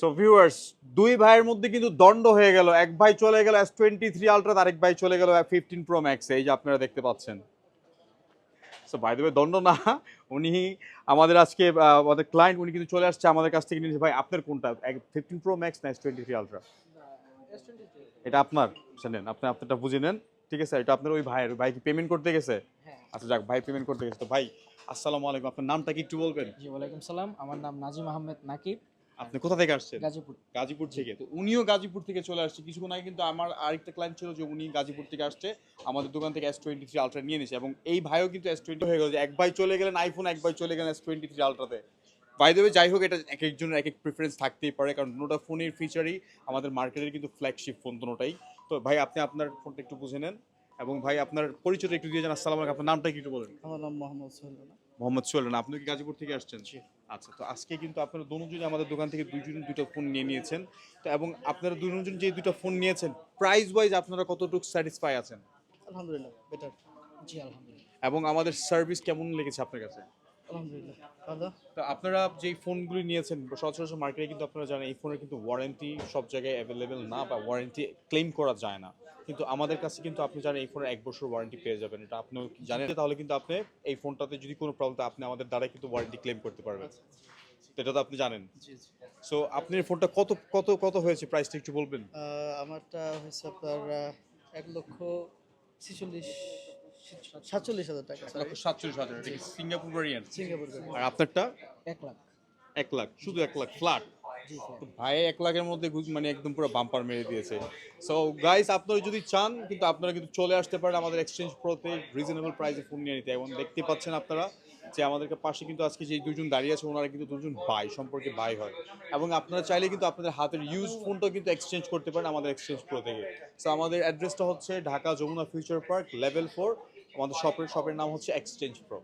So viewers দুই ভাইয়ের মধ্যে কিন্তু দণ্ড হয়ে গেল। এক ভাই চলে গেল এস টোয়েন্টি থ্রি আলট্রা আরেক ভাই চলে গেল ফিফটিন প্রো ম্যাক্স এই যে আপনারা দেখতে পাচ্ছেন। সো বাই দেবে দণ্ড না উনি আমাদের আজকে আমাদের ক্লায়েন্ট উনি কিন্তু চলে আসছে আমাদের কাছ থেকে নিয়েছে ভাই আপনার কোনটা? ফিফটিন প্রো ম্যাক্স না এস টোয়েন্টি থ্রি আলট্রা এটা আপনার জানেন আপনি আপনারটা বুঝে নেন ঠিক আছে? এটা আপনার ওই ভাইয়ের ভাই কি পেমেন্ট করতে গেছে? আচ্ছা যাক ভাই পেমেন্ট করতে গেছে। তো ভাই আসসালামু আলাইকুম আপনার নামটা কি একটু বলবেন? জি ওয়ালাইকুম সালাম আমার নাম নাজিম আহমেদ নাকিব। আপনি কোথা থেকে আসছেন? গাজীপুর। গাজীপুর থেকে। তো উনিও গাজীপুর থেকে চলে আসছে। কিছুক্ষণ আগে কিন্তু আমার আরেকটা ক্লায়েন্ট ছিল যে উনি গাজীপুর থেকে আসছে। আমাদের দোকান থেকে এস টোয়েন্টি থ্রি আলট্রা নিয়ে নিয়েছে এবং এই ভাইও কিন্তু এস টোয়েন্টি হয়ে গেল যে এক ভাই চলে গেলেন আইফোন এক ভাই চলে গেলেন এস টোয়েন্টি থ্রি আলট্রাতে বাই দেবে যাই হোক এটা এক একজনের এক এক প্রিফারেন্স থাকতেই পারে কারণ দুটোটা ফোনের ফিচারই আমাদের মার্কেটের কিন্তু ফ্ল্যাগশিপ ফোন দুটোটাই। তো ভাই আপনি আপনার ফোনটা একটু বুঝে নেন এবং ভাই আপনার পরিচয়টা একটু দিয়ে যান। আসসালাম আলাইকুম। আপনার নামটা কি একটু বলেন। আমার নাম মোহাম্মদ সোহেল মোহাম্মদ সোহেল আপনি কি গাজীপুর থেকে আসছেন? আচ্ছা তো আজকে কিন্তু আপনারা দুজনে আমাদের দোকান থেকে দুইজন দুটো ফোন নিয়ে নিয়েছেন। তো এবং আপনারা দুজন যে দুটো ফোন নিয়েছেন প্রাইস ওয়াইজ আপনারা কতটুকু স্যাটিসফাই আছেন? আলহামদুলিল্লাহ বেটার জি আলহামদুলিল্লাহ। এবং আমাদের সার্ভিস কেমন লেগেছে আপনার কাছে? আলহামদুলিল্লাহ ভালো তো আপনারা যেই ফোনগুলি নিয়েছেন সচরাচর মার্কেটে কিন্তু আপনারা জানেন এই ফোনের কিন্তু ওয়ারেন্টি সব জায়গায় অ্যাভেলেবেল না বা ওয়ারেন্টি ক্লেম করা যায় না। কিন্তু আমাদের কাছে কিন্তু আপনি জানেন এই ফোনের এক বছর ওয়ারেন্টি পেয়ে যাবেন। এটা আপনিও কি জানেন? তাহলে কিন্তু আপনি এই ফোনটাতে যদি কোনো প্রবলেম আপনি আমাদের দ্বারাই কিন্তু ওয়ারেন্টি ক্লেম করতে পারবেন। এটা তো আপনি জানেন। সো আপনার ফোনটা কত কত কত হয়েছে? প্রাইসটা একটু বলবেন। আমারটা হয়েছে আপনার এক লক্ষ ছিচল্লিশ সাতচল্লিশ হাজার টাকা সাতচল্লিশ হাজার এটা সিঙ্গাপুর ভ্যারিয়েন্ট সিঙ্গাপুর আর আপনারটা? এক লাখ। এক লাখ শুধু এক লাখ ফ্ল্যাট ভাই এক লাখের মধ্যে মানে একদম পুরো বাম্পার মেরে দিয়েছে। সো গাইস আপনারা যদি চান, কিন্তু আপনারা কিন্তু চলে আসতে পারেন আমাদের এক্সচেঞ্জ প্রোতে রিজনেবল প্রাইসে ফোন নিয়ে নিতে। এবং দেখতে পাচ্ছেন আপনারা যে আমাদেরকে পাশে কিন্তু আজকে যে দুজন দাঁড়িয়ে আছে, ওনারা কিন্তু দুজন বাই সম্পর্কে বাই হয়। এবং আপনারা চাইলে কিন্তু আপনাদের হাতের ইউজ ফোনটাও কিন্তু এক্সচেঞ্জ করতে পারেন আমাদের এক্সচেঞ্জ প্রো থেকে। সো আমাদের অ্যাড্রেসটা হচ্ছে Dhaka Jamuna future park level four আমাদের শপের শপের নাম হচ্ছে এক্সচেঞ্জ প্রো